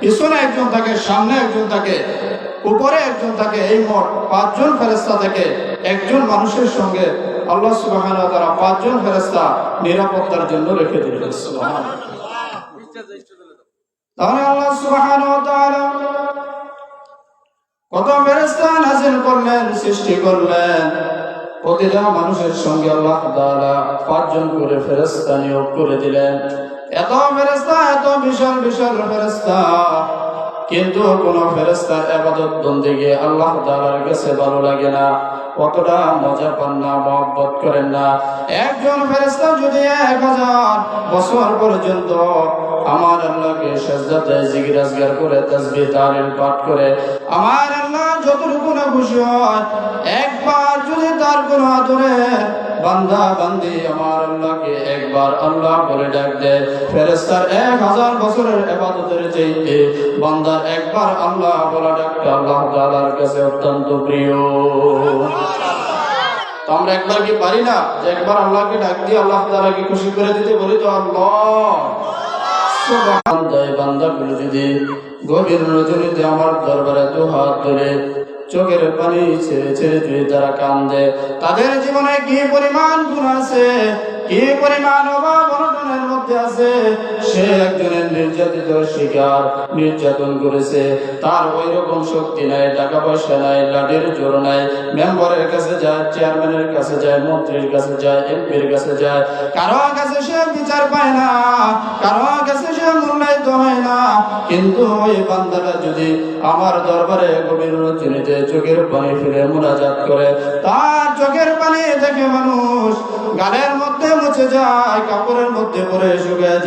পিছনে একজন থাকে, সামনে একজন থাকে, উপরে একজন থাকে, এই মোট পাঁচজন ফেরেশতা থাকে একজন মানুষের সঙ্গে আল্লাহ ওয়া তাআলা পাঁচজন ফেরেশতা নিরাপত্তার জন্য রেখে তাহলে আল্লাহ করলেন প্রতিটা মানুষের সঙ্গে আল্লাহ পাঁচজন করে ফেরেশতা নিয়োগ করে দিলেন। এত ফেরেশতা, এত বিশাল বিশাল ফেরেশতা। কিন্তু কোন ফেরেশতার ইবাদত বন্দেগী আল্লাহ তাআলার কাছে ভালো লাগে না। কতটা মজা পান না, মহব্বত করেন না। একজন ফেরেশতা যদি এক হাজার বছর পর্যন্ত আমার আল্লাহকে জিকির আজগার করে, তাসবিহ তাহলিল পাঠ করে, আমার আল্লাহ যতটুকু না খুশি হয়, একবার যদি তার কোন আদরে বান্দা, বান্দি, আমার আল্লাহকে একবার আল্লাহ বলে ডাক দেয় ফেরেস্তার এক হাজার বছরের এবাদতের চাইতে বান্দার একবার আল্লাহ বলা ডাকটা আল্লাহ তাআলার কাছে অত্যন্ত প্রিয়। আমরা একবার কি পারি না যে একবার আল্লাহকে ডাক দিয়ে আল্লাহ তাআলাকে খুশি করে দিতে বলি তো আল্লাহ? সুবহান দেয় বান্দাগুলো যদি গভীর রজনীতে আমার দরবারে দু হাত ধরে চোখের পানি ছেড়ে ছেড়ে যদি তারা কান্দে, তাদের জীবনে কি পরিমাণ গুণ আছে? কি পরিমাণ অভাব অনটনের মধ্যে আছে? সে একজনের নির্যাতিত শিকার, নির্যাতন করেছে। তার ওই রকম শক্তি নাই, টাকা পয়সা নাই, লাঠির জোর নাই। মেম্বারের কাছে যায়, চেয়ারম্যানের কাছে যায়, মন্ত্রীর কাছে যায়, এমপির কাছে যায়। কারও কাছে সে বিচার পায় না, কারও কাছে সে হয় না। কিন্তু ওই যদি আমার দরবারে গভীর চোখের পানি ফিরে মোনাজাত করে, তার চোখের পানি থেকে মানুষ মধ্যে মুছে যায়, কাপড়ের মধ্যে পরে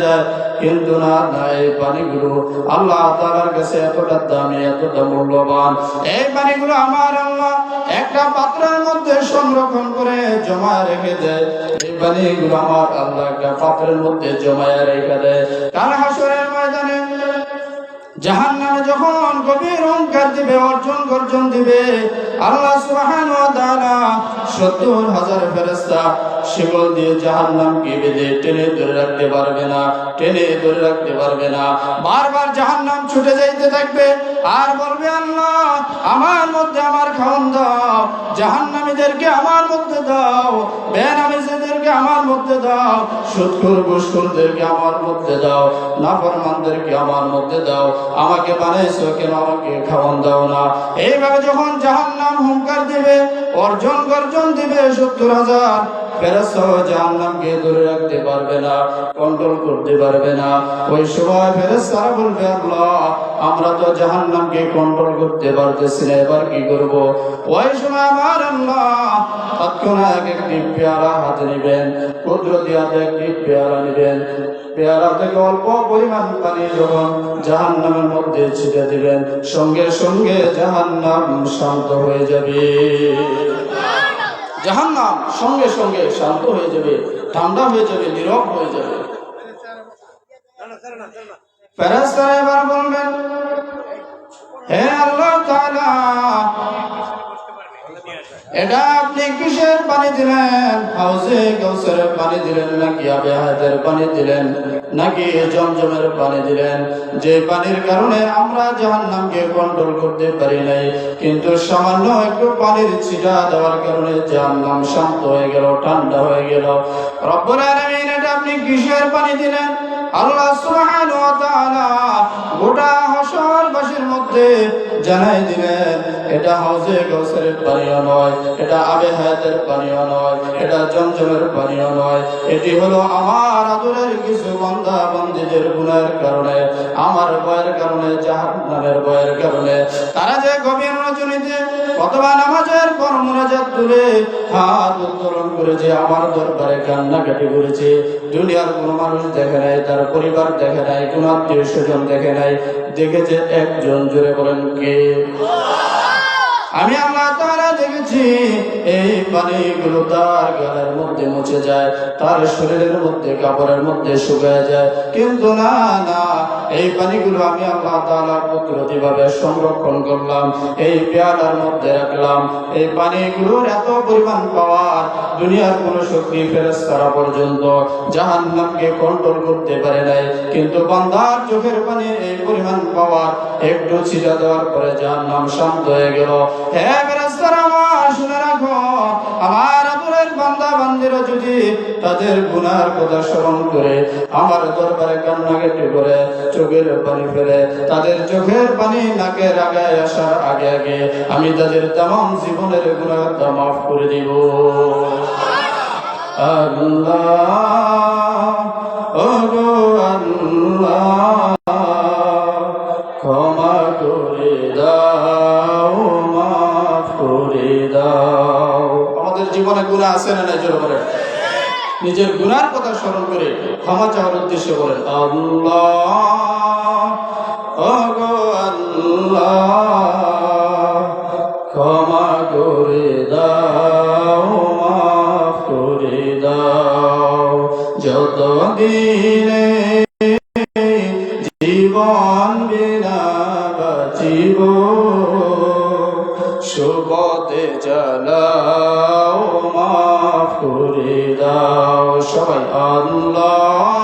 যায়। কিন্তু না না, এই পানিগুলো আল্লাহ তাআলার কাছে এতটা দামি, এতটা মূল্যবান। এই পানিগুলো আমার আল্লাহ একটা পাত্রের মধ্যে সংরক্ষণ করে জমা রেখে দেয়। এই পানিগুলো আমার আল্লাহ একটা পাত্রের মধ্যে জমায় রেখে দেয়। কাল হাসরের ময়দানে। জাহান নামে যখন গভীর অঙ্কার দিবে, অর্জন গর্জন দিবে, আল্লাহ সুবহান ওয়া 70 হাজার ফেরেশতা শিকল দিয়ে জাহান নামকে বেঁধে টেনে ধরে রাখতে পারবে না, টেনে ধরে রাখতে পারবে না। বারবার জাহান নাম ছুটে যাইতে থাকবে, আর বলবে, আল্লাহ, আমার মধ্যে আমার খাওয়ান দাও জাহান নামীদেরকে আমার মধ্যে দাও, বেনামিজদেরকে আমার মধ্যে দাও সুদখোর ঘুষখোরদেরকে আমার মধ্যে দাও, নাফরমানদেরকে আমার মধ্যে দাও, আমাকে বানাইছো কেন আমাকে খাওয়ান দাও না? এইভাবে যখন জাহান্নাম হুঙ্কার দিবে, অর্জন গর্জন দিবে সত্তর হাজার জাহান্নামকে ধরে রাখতে পারবে না কন্ট্রোল করতে পারবে না। ওই সময় ফেরেস্তারা বলবে, আল্লাহ, আমরা তো জাহান্নামকে কন্ট্রোল করতে পারতেছি না, এবার কি করব? ওই সময় আমার আল্লাহ তৎক্ষণাৎ একটি পেয়ারা হাতে নেবেন, কুদরতি হাতে একটি পেয়ারা নেবেন। পেয়ারা থেকে অল্প পরিমাণ পানি যখন জাহান্নামের মধ্যে ছিটে দিবেন, সঙ্গে সঙ্গে জাহান্নাম শান্ত হয়ে যাবে। জাহান্নাম সঙ্গে সঙ্গে শান্ত হয়ে যাবে, ঠান্ডা হয়ে যাবে, নীরব হয়ে যাবে। প্যারাস্তারা এবার বলবেন, হে আল্লাহ এটা আপনি কিসের পানি দিলেন? হাউজে কাউসারের পানি দিলেন, নাকি আবে হায়াতের পানি দিলেন, নাকি জমজমের পানি দিলেন? যে পানির কারণে আমরা জাহান্নামকে কন্ট্রোল করতে পারি নাই, কিন্তু সামান্য একটু পানির ছিটা দেওয়ার কারণে জাহান্নাম শান্ত হয়ে গেল, ঠান্ডা হয়ে গেল। রব্বুল আলামিন, এটা আপনি কিসের পানি দিলেন? আল্লাহ সুবহানাহু ওয়া তাআলা গোটা হাসরবাসীর মধ্যে জানাই দিলেন এটা হাউজে গৌসের পানীয় নয়, এটা আবে হায়াতের পানীয় নয়, এটা জমজমের পানীয় নয়। এটি হলো আমার আদরের কিছু বান্দা বান্দিদের গুণের কারণে, আমার ভয়ের কারণে জাহান নামের ভয়ের কারণে। তারা যে গভীর রজনীতে অথবা নামাজের পর মোনাজাত তুলে হাত উত্তোলন করেছে, আমার দরবারে কান্নাকাটি করেছে। দুনিয়ার কোনো মানুষ দেখে নাই, তার পরিবার দেখে নাই, কোন আত্মীয় স্বজন দেখে নাই দেখেছে একজন জুড়ে বলেন কে? আমি আল্লাহ দেখেছি, এই পানিগুলো তার গালের মধ্যে মুছে যায়, তার শরীরের মধ্যে, কাপড়ের মধ্যে শুকায় যায়। কিন্তু না না, এই পানিগুলো আমি আল্লাহ তাআলা কুদরতি ভাবে সংরক্ষণ করলাম, এই পেয়ালার মধ্যে রাখলাম। এই পানিগুলোর এত পরিমাণ পাওয়ার দুনিয়ার কোন শক্তি ফেরেশতারা পর্যন্ত জাহান্নামকে কন্ট্রোল করতে পারে নাই। কিন্তু বান্দার চোখের পানি এই পরিমাণ পাওয়ার একটু ছিটা দেওয়ার পরে জাহান্নাম শান্ত হয়ে গেল। হে আমার আমলের বান্দা, বান্দিরা যদি তাদের গুনার কথা স্মরণ করে, আমার দরবারে কান্নাকাটি করে চোখের পানি ফেলে, তাদের চোখের পানি নাকে আগায় আসার আগে আগে আমি তাদের তাম জীবনের গুণাটা মাফ করে দিব। আল্লাহ। আছে না জোর করে নিজের গুনার কথা স্মরণ করে ক্ষমা চাওয়ার উদ্দেশ্যে বলেন ক্ষমা করে দাও করে দাও। যত দিনে জীবন বিনা বাঁচিব সুবতে চালাও মা ফুরে দাও সবাই আল্লাহ।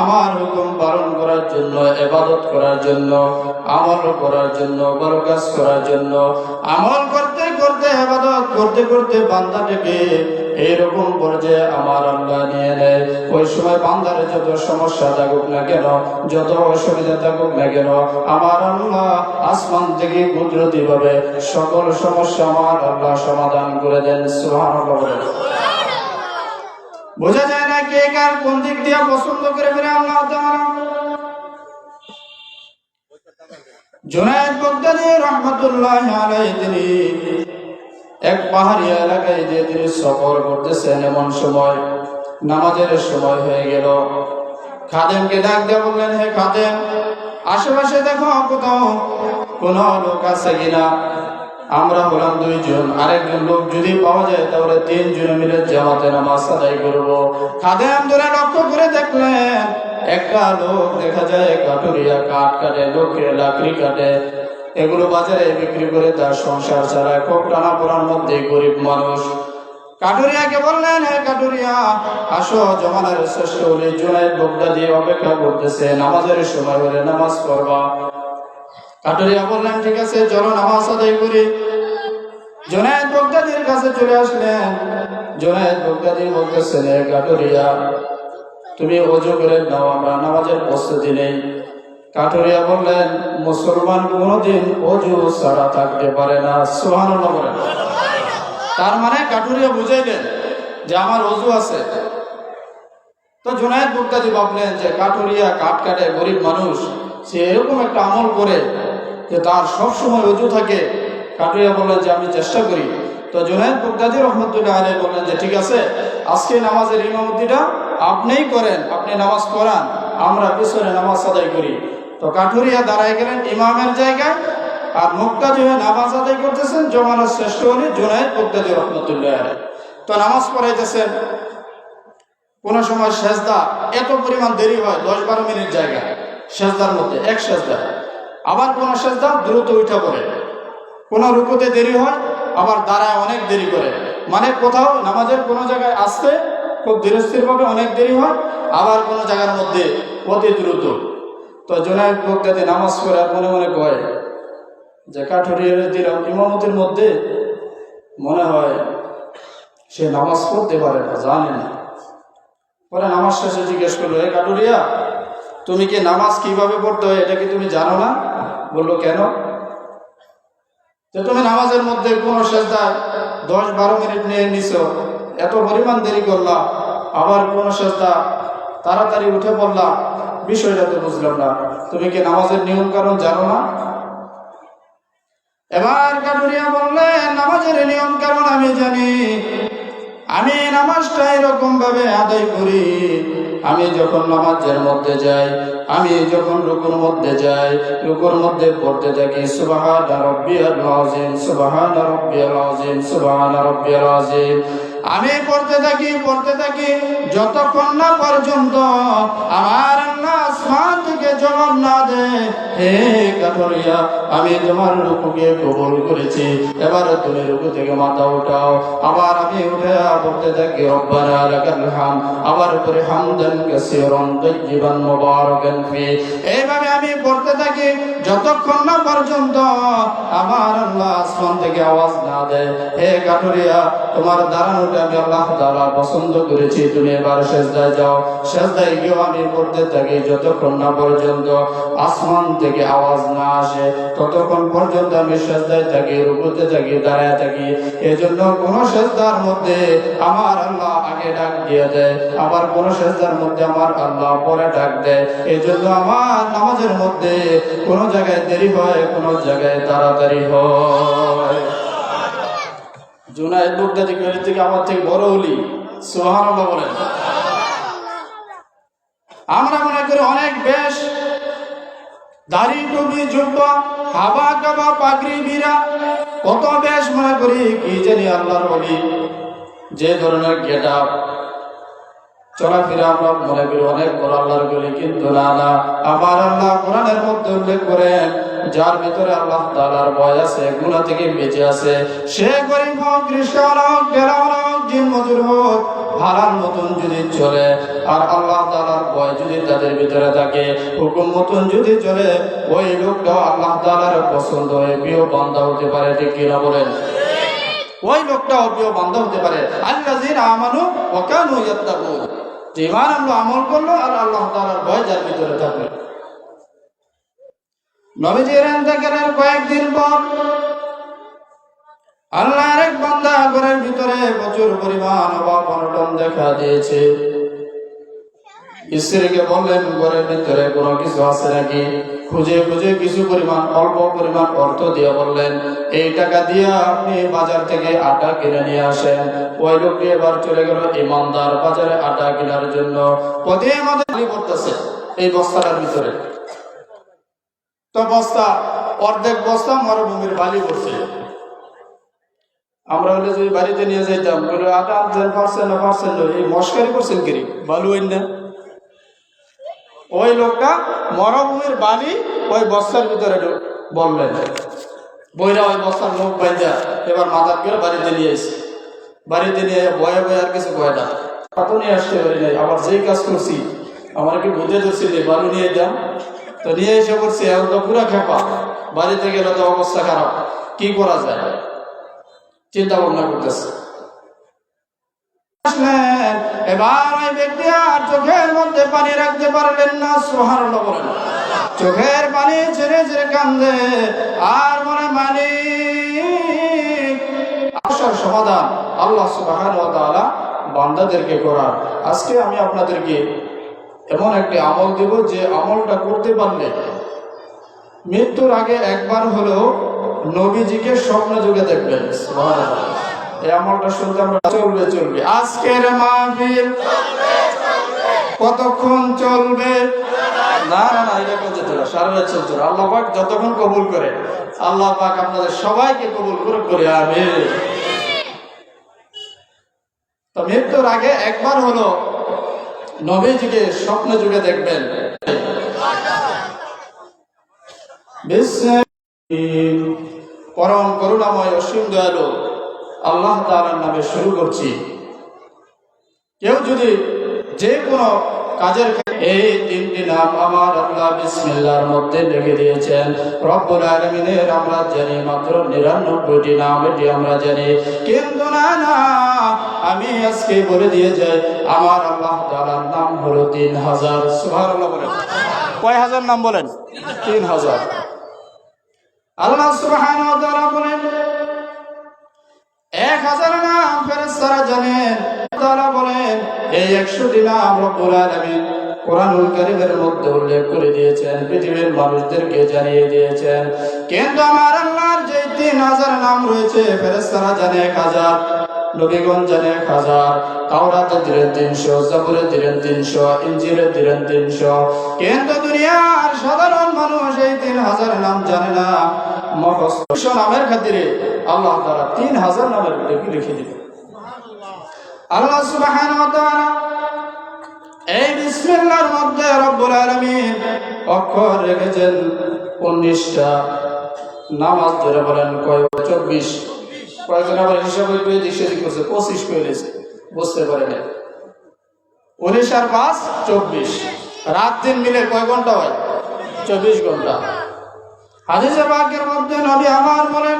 আমার হুকুম পালন করার জন্য এবাদত করার জন্য, আমল করার জন্য বড় করার জন্য, আমল করতে করতে এবাদত করতে করতে বান্দাটাকে এইরকম পর্যায়ে আমার আল্লাহ নিয়ে নেয়। ওই সময় বান্দারে যত সমস্যা থাকুক না কেন, যত অসুবিধা থাকুক না কেন, আমার আল্লাহ আসমান থেকে কুদরতি ভাবে সকল সমস্যা আমার আল্লাহ সমাধান করে দেন। বলেন। বোঝা যায় কে কার কোন দিক দিয়ে পছন্দ করে আল্লাহ তিনি এক পাহাড়ি এলাকায় যে তিনি সফর করতেছেন এমন সময়, নামাজের সময় হয়ে গেল। খাদেমকে ডাক দিয়ে বললেন, হে খাদেম, আশেপাশে দেখো কোথাও কোন লোক আছে কিনা? আমরা হলাম দুইজন। আরেকজন লোক যদি পাওয়া যায়, তাহলে তিনজন মিলে জামাতে নামাজ আদায় করব। খাদেম ধরে লক্ষ্য করে দেখলেন, একটা লোক দেখা যায় কাটুরিয়া কাঠ কাটে, লোকের লাকড়ি কাটে। এগুলো বাজারে বিক্রি করে তার সংসার চালায়। খুব টানা পড়ার মধ্যে গরিব মানুষ। কাটুরিয়াকে বললেন, হে কাটুরিয়া আসো, জমানার শ্রেষ্ঠ হলে জুনাইদ দিয়ে অপেক্ষা করতেছে। নামাজের সময় হলে নামাজ পড়বা। কাটুরিয়া বললেন ঠিক আছে চলো নামাজ আদায় করি। জোনায়েদ বগদাদির কাছে চলে আসলেন। জোনায়েদ বগদাদি বলতেছেন কাটুরিয়া তুমি অজু করে নাও, আমরা নামাজের প্রস্তুতি নেই। কাটুরিয়া বললেন, মুসলমান কোনোদিন অজু ছাড়া থাকতে পারে না সোহান বলেন। তার মানে কাটুরিয়া বুঝাইলেন যে আমার অজু আছে। তো জুনায়দ বুক্তাদি ভাবলেন যে কাটুরিয়া কাঠ কাটে, গরিব মানুষ, সে এরকম একটা আমল করে। যে তার সব সময় অজু থাকে। কাটুরিয়া বললেন যে, আমি চেষ্টা করি। তো জুনায়দ বুক্তাদি রহমতুল্লাহ আলাই বললেন যে, ঠিক আছে, আজকে নামাজের ইমামতিটা আপনিই করেন, আপনি নামাজ পড়ান, আমরা পিছনে নামাজ আদায় করি। তো কাঠুরিয়া দাঁড়ায় গেলেন ইমামের জায়গায়, আর মুক্তাদি হয়ে নামাজ আদায় করতেছেন জমানার শ্রেষ্ঠ হলে জুনায়দ বুক্তাদি রহমতুল্লাহ আলাই তো নামাজ পড়াইতেছেন। কোন সময় সেজদা এত পরিমাণ দেরি হয়, দশ বারো মিনিট জায়গা, সেজদার মধ্যে, এক সেজদা। আবার কোন সেজদা দ্রুত উঠা পড়ে। কোন রুকুতে দেরি হয়, আবার দাঁড়ায় অনেক দেরি করে। মানে কোথাও নামাজের কোনো জায়গায় আসতে খুব ধীরস্থির ভাবে অনেক দেরি হয়, আবার কোনো জায়গার মধ্যে অতি দ্রুত। তো জোনায়দ বগদাদি নামাজ আর মনে মনে কয়, যে কাঠুরিয়ার দিলাম ইমামতির মধ্যে মনে হয় সে নামাজ পড়তে পারে না, জানে না। পরে নামাজ শেষে জিজ্ঞেস করল, এ কাটুরিয়া তুমি কি নামাজ কীভাবে পড়তে হয় এটা কি তুমি জানো না? বলল, কেন? যে তুমি নামাজের মধ্যে কোনো সেজদায় দশ বারো মিনিট নিয়ে নিছ, এত পরিমাণ দেরি করলাম আবার কোনো সেজদা তাড়াতাড়ি উঠে পড়লা, বিষয়টা তো বুঝলাম না। তুমি কি নামাজের নিয়ম কারণ জানো না? এবার কাটুরিয়া বললেন নামাজের নিয়ম কারণ আমি জানি। আমি নামাজটা এরকম ভাবে আদায় করি আমি যখন নামাজের মধ্যে যাই, আমি যখন রুকুর মধ্যে যাই, রুকুর মধ্যে পড়তে থাকি আমি পড়তে থাকি পড়তে থাকি, যতক্ষণ না পর্যন্ত আমার না আসমান থেকে জবাব না দেয়, হে কাঠরিয়া আমি তোমার রুকুকে কবুল করেছি। এবার তুমি রুকু থেকে মাথা উঠাও। আবার আমি উঠে পড়তে থাকি, রব্বানা হাম আবার করে হামদান ফি। এইভাবে আমি পড়তে থাকি, যতক্ষণ না পর্যন্ত আমার আল্লাহ আসমান থেকে আওয়াজ না দেয়। হে তোমার দাঁড়ানোটা আমি আল্লাহ পছন্দ করেছি। তুমি এবার যাও। সেজদায় গিয়েও আমি পড়তে থাকি, যতক্ষণ না পর্যন্ত আসমান থেকে আওয়াজ না আসে, ততক্ষণ পর্যন্ত আমি সেজদায় থাকি, রুকুতে থাকি, দাঁড়ায় থাকি। এজন্য কোন সেজদার মধ্যে আমার আল্লাহ আগে ডাক দিয়ে দেয়, আবার কোন সেজদার মধ্যে আমার আল্লাহ পরে ডাক দেয়। এজন্য আমার নামাজের মধ্যে কোন জায়গায় দেরি হয়, কোন জায়গায় তাড়াতাড়ি হয়। বুগদাদি গলি থেকে আমার থেকে বড় হলি সুবহানাল্লাহ বলেন। আমরা মনে করি অনেক বেশ দাড়ি টুপি জুব্বা হাবা কাবা পাগড়ি বিরা। কত বেশ মনে করি, কি জানি আল্লাহর বলি যে ধরনের গেট আপ চলাফেরা আমরা মনে করি অনেক বড় আল্লাহর বলি কিন্তু না না। আমার আল্লাহ কোরআনের মধ্যে উল্লেখ করেন যার ভিতরে আল্লাহ তাআলার ভয় আছে, গুনাহ থেকে বেঁচে আছে। সে গরিব হোক, খ্রিস্টান হোক বেলাওয়ালা হোক, জিন, মজুর হোক হারার মতন যদি চলে, আর আল্লাহ তাআলার ভয় যদি তাদের ভিতরে থাকে, হুকুম মতন যদি চলে, ওই লোকটাও আল্লাহ তাআলার পছন্দ হয়ে প্রিয় বান্দা হতে পারে, ঠিক কিনা বলেন? ওই লোকটা প্রিয় বান্ধব হতে পারে। আল্লাযীনা আমানু ওয়া কানু ইয়াত্তাকুন। যে ইমান আমল করল, আর আল্লাহ তাআলার ভয় যার ভিতরে থাকবে। ইন্তেকালের কয়েকদিন পর আল্লাহর এক বান্দা ঘরের ভিতরে প্রচুর পরিমাণ দেখা দিয়েছে। বললেন, ঘরের ভিতরে কোনো কিছু আছে নাকি? খুঁজে খুঁজে কিছু পরিমাণ, অল্প পরিমাণ অর্থ দিয়ে বললেন, এই টাকা দিয়ে আপনি বাজার থেকে আটা কিনে নিয়ে আসেন। ওই লোকটি এবার চলে গেল ইমানদার বাজারে আটা কেনার জন্য। আমাদের এই বস্তাটার ভিতরে। তো বস্তা, অর্ধেক বস্তা মরুভূমির বালি পড়ছে। আমরা হলে যদি বাড়িতে নিয়ে যাইতাম, বলে, আটা পারছেন না পারছেন এই মস্কারি করছেন কিরি বালু না? ওই লোকটা মরভূমির বালি ওই বস্তার ভিতরে বললেন, বইরা ওই বস্তার মুখ বাইন্দা, এবার মাথা করে বাড়িতে নিয়ে এসে বাড়িতে নিয়ে বয়ে বয়ে আর কিছু কয় না। কত নিয়ে আসতে পারি নাই, আবার যেই কাজ করছি, আমার কি বুঝে ধরছি বালু নিয়ে যাম তো নিয়ে এসে করছি এখন তো পুরা খেপা। বাড়িতে গেলে তো অবস্থা খারাপ। কি করা যায়? চিন্তা ভাবনা করতেছে। এবার আর চোখের মধ্যে পানি রাখতে পারলেন না সোহার চোখের পানি ছেড়ে ছেড়ে কান্দে, আর মনে মানি আসার সমাধান আল্লাহ সুবাহান ওয়া বান্দাদেরকে করার। আজকে আমি আপনাদেরকে এমন একটি আমল দেব যে আমলটা করতে পারলে মৃত্যুর আগে একবার হলেও নবীজিকে স্বপ্ন যুগে দেখবেন। এই আমলটা শুনতে আমরা চলবে চলবে। আজকের মাহফিল কতক্ষণ চলবে? না না না, এটা করতে চলে সারা চলছে আল্লাহ পাক যতক্ষণ কবুল করে, আল্লাহ পাক আপনাদের সবাইকে কবুল করে করে আমি মৃত্যুর আগে একবার হলো নবীজিকে স্বপ্ন যুগে দেখবেন। পরম করুণাময় অসীম দয়ালু আল্লাহ তাআলার নামে শুরু করছি। কেউ যদি যে কোনো কাজের এই তিনটি নাম আমার আল্লাহ বিসমিল্লাহর মধ্যে লিখে দিয়েছেন। রব্বুল আলামিনের আমরা জানি মাত্র নিরানব্বইটি নাম, এটি আমরা জানি। কিন্তু না না আমি আজকে বলে দিয়ে যাই, আমার আল্লাহ তাআলার নাম হলো তিন হাজার। সুবহানাল্লাহ বলেন। কয় হাজার নাম বলেন? তিন হাজার। আল্লাহ তাআলা বলেন, এক হাজার নাম ফেরেশতারা জানেন। তারা বলেন, এই একশোটি নাম রব্বুল আলামিন কোরআনুল কারীমের মধ্যে উল্লেখ করে দিয়েছেন, পৃথিবীর মানুষদেরকে জানিয়ে দিয়েছেন। কিন্তু আমার আল্লাহর যে তিন হাজার নাম রয়েছে, ফেরেশতারা জানে এক হাজার। নবীগণ এক হাজার, তাওরাতে দিলেন তিনশো, জাবুরে দিলেন তিনশো ইঞ্জিলে দিলেন তিনশো। কিন্তু দুনিয়ার সাধারণ মানুষ এই তিন হাজার নাম জানে না। মহস্ত নামের খাতিরে আল্লাহ তারা তিন হাজার নামের লিখে দিলেন। আল্লাহ তাআলা এই বিসমিল্লাহর মধ্যে রব্বুল আলামিন অক্ষর রেখেছেন 19টা নামাজ ধরে বলেন কয়? 24 আবার সেদিক করছে 25 পেয়েছে বুঝতে পারে না 19 আর 5 24 রাত দিন মিলে কয় ঘণ্টা হয়? 24 ঘণ্টা। মধ্যে নবী আমার বলেন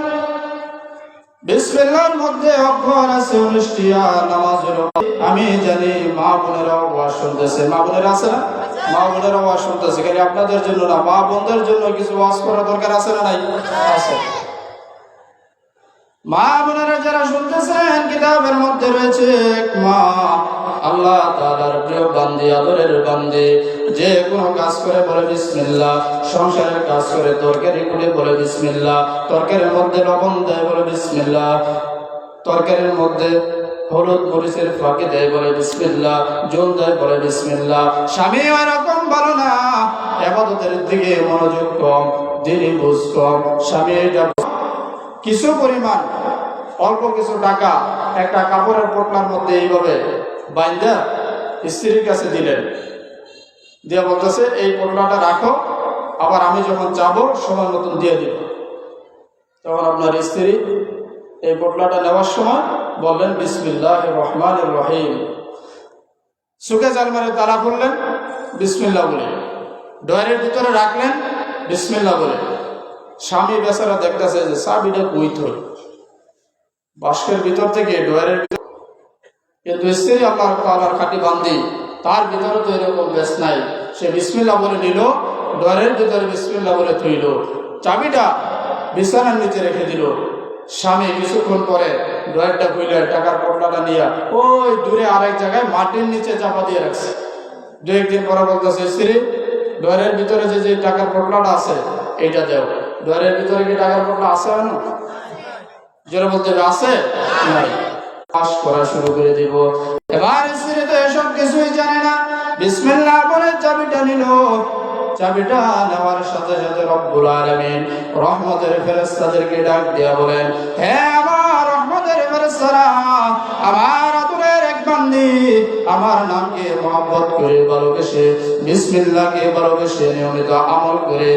মধ্যে অক্ষর আছে উনিশটি আর নামাজ হলো আমি জানি মা বোনেরাও ওয়াজ শুনতেছে। মা বোনেরা আছে না? মা বোনেরা ওয়াজ শুনতেছে। খালি আপনাদের জন্য না, মা বোনদের জন্য কিছু ওয়াজ করা দরকার আছে না নাই? আছে। মা বোনেরা যারা শুনতেছেন, কিতাবের মধ্যে রয়েছে এক মা, আল্লাহ তাআলার প্রিয় বান্দি, আদরের বান্দি, যে কাজ করে বলে বিসমিল্লাহ, সংসারের কাজ করে বলে বিসমিল্লাহ, তরকারির মধ্যে লবণ দেয় বলে বিসমিল্লাহ মধ্যে হলুদ মরিচের ফাঁকি দেয় বলে বিসমিল্লাহ দেয় বলে বিসমিল্লাহ। স্বামী এরকম ভালো না, এবাদতের দিকে মনোযোগ কম দিনই বুঝ কম, স্বামী এটা কিছু পরিমাণ, অল্প কিছু টাকা একটা কাপড়ের পোটলার মধ্যে এইভাবে বাইন্দা স্ত্রীর কাছে দিলেন। দিয়ে বলতেছে, এই পোটলাটা রাখো, আবার আমি যখন যাব সময় মতন দিয়ে দিব। তখন আপনার স্ত্রী এই পোটলাটা নেওয়ার সময় বললেন বিসমিল্লাহ রহমান রহিম। সুখে জালমারে তারা বললেন বিসমিল্লা বলে। ডয়ারের ভিতরে রাখলেন বিসমিল্লা বলে। স্বামী বেচারা দেখতেছে যে চাবিটা কই থই? বাস্কের ভিতর থেকে ডয়ারের ভিতর কিন্তু স্ত্রী আল্লাহ তাআলার খাটি বান্দি। তার ভিতরে তো এরকম বেশ নাই। সে বিসমিল্লা বলে নিল, ডয়ারের ভিতরে বিসমিল্লা বলে থইল। চাবিটা বিছানার নিচে রেখে দিল। স্বামী কিছুক্ষণ পরে ডয়ারটা খুইলে, টাকার পটলাটা নিয়ে ওই দূরে আরেক জায়গায় মাটির নিচে চাপা দিয়ে রাখছে। দু একদিন পরে বলতেছে, স্ত্রী, ডয়ারের ভিতরে যে যে টাকার পটলাটা আছে, এইটা দেও। ডয়ারের ভিতরে কি টাকার পটলা আছে না যারা বলতে আছে? নাই। করা শুরু করে দিব। এবার স্ত্রী তো এসব কিছুই জানে না। বিসমিল্লাহ বলে চাবিটা নিল। চাবিটা নেওয়ার সাথে সাথে রব্বুল আলামিন রহমতের ফেরেশতাদেরকে ডাক দিয়া বলেন আমার রহমতের ফেরেশতারা, আমার এক বান্দি, আমার নামকে মহব্বত করে ভালোবেসে, বিসমিল্লাহকে ভালোবেসে নিয়মিত আমল করে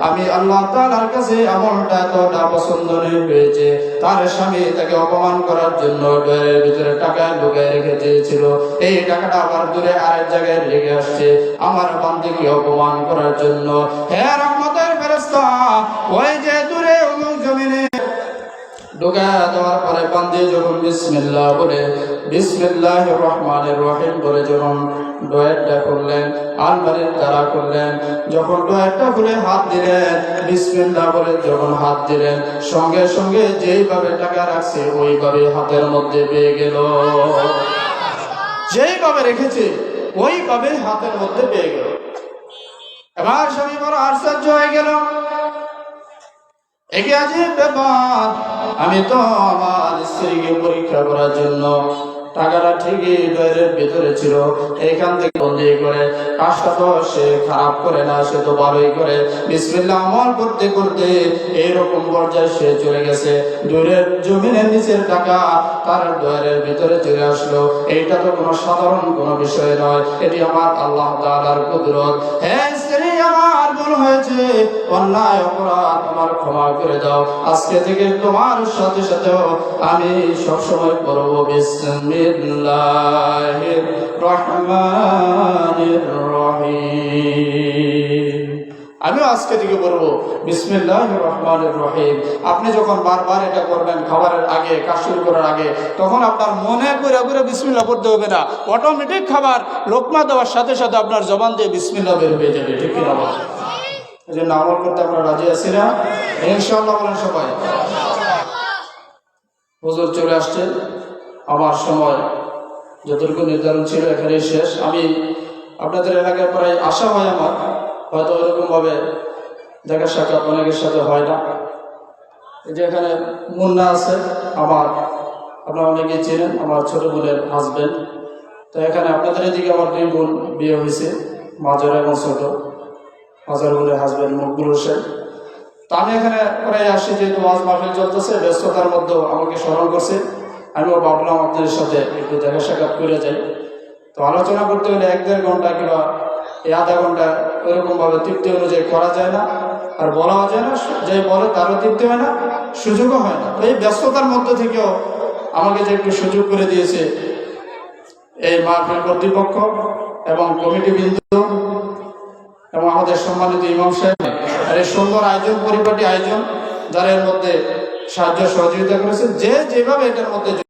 আমি আল্লাহ তাআলার কাছে আমলটা এতটা পছন্দ হয়েছে তার স্বামী তাকে অপমান করার জন্য ডয়ের ভিতরে টাকা ঢুকায় রেখে দিয়েছিল এই টাকাটা আবার দূরে আরেক জায়গায় লেগে আসছে। আমার বান্দিকে অপমান করার জন্য। হে রহমতের ফেরেশতা, ওই যে দূরে জমিনে ঢোকা দেওয়ার পরে বান্দি যখন বিসমিল্লাহ বলে যখন করলেন, আলমারির করলেন, যখন হাত দিলেন বলে হাত দিলেন, সঙ্গে সঙ্গে যেইভাবে টাকা রাখছে, ওইভাবে হাতের মধ্যে পেয়ে গেল। যেইভাবে রেখেছে, ওইভাবে হাতের মধ্যে পেয়ে গেল। এবার স্বামী বড় আশ্চর্য হয়ে গেল। একে আমি তো আমার স্ত্রীকে পরীক্ষা করার জন্য টাকাটা ঠিকই ডয়ের ভিতরে ছিল। এইখান থেকে বন্দি করে কাজটা তো সে খারাপ করে না, সে তো ভালোই করে। বিসমিল্লাহ আমল করতে করতে এইরকম পর্যায়ে সে চলে গেছে। দূরের জমিনের নিচের টাকা তার ডয়ের ভিতরে চলে আসলো। এইটা তো কোনো সাধারণ কোনো বিষয় নয়। এটি আমার আল্লাহ তাআলার কুদরত। হে স্ত্রী আমার হয়েছে। অন্যায় অপরাধ ক্ষমা করে দাও। আজকে থেকে তোমার সাথে সাথে আমি সবসময় করব রহিম। আমিও আজকে থেকে বলব বিসমিল্লাহ রহমানের রহিম। আপনি যখন বারবার এটা করবেন খাবারের আগে কাজ শুরু করার আগে, তখন আপনার মনে করে করে বিসমিল্লাহ পড়তে হবে না। অটোমেটিক খাবার লোকমা দেওয়ার সাথে সাথে আপনার জবান দিয়ে বিসমিল্লাহ বের হয়ে যাবে, ঠিক কিনা? এই জন্য আমল করতে আপনারা রাজি আছি না? ইনশাল্লাহ বলেন সবাই। হুজুর চলে আসছে আমার সময় যতটুকু নির্ধারণ ছিল এখানেই শেষ। আমি আপনাদের এলাকায় প্রায় আশা হয় আমার, হয়তো ওইরকমভাবে দেখা সাক্ষাৎ অনেকের সাথে হয় না। এই যে এখানে মুন্না আছে, আমার, আপনারা অনেকেই চেনেন, আমার ছোট বোনের হাজবেন্ড তো এখানে আপনাদের এদিকে আমার দুই বোন বিয়ে হয়েছে মাজার এবং ছোট। মাজার বোনের হাজবেন্ড মকবুল হোসেন। আমি এখানে প্রায় আসি যেহেতু মাছ মাহফিল চলতেছে, ব্যস্ততার মধ্যে আমাকে স্মরণ করছে। আমিও ভাবলাম আপনাদের সাথে একটু দেখা সাক্ষাৎ করে যাই। তো আলোচনা করতে হলে এক দেড় ঘণ্টা কিংবা এই আধা ঘণ্টা ওইরকমভাবে তৃপ্তি অনুযায়ী করা যায় না। আর বলাও যায় না যে বলে তারও তৃপ্তি হয় না, সুযোগও হয় না। এই ব্যস্ততার মধ্যে থেকেও আমাকে যে একটু সুযোগ করে দিয়েছে এই মাহফিল কর্তৃপক্ষ এবং কমিটি বিন্দু। এবং আমাদের সম্মানিত ইমাম সাহেব, আর এই সুন্দর আয়োজন, পরিপাটি আয়োজন, যারা এর মধ্যে সাহায্য সহযোগিতা করেছে যে যেভাবে এটার মধ্যে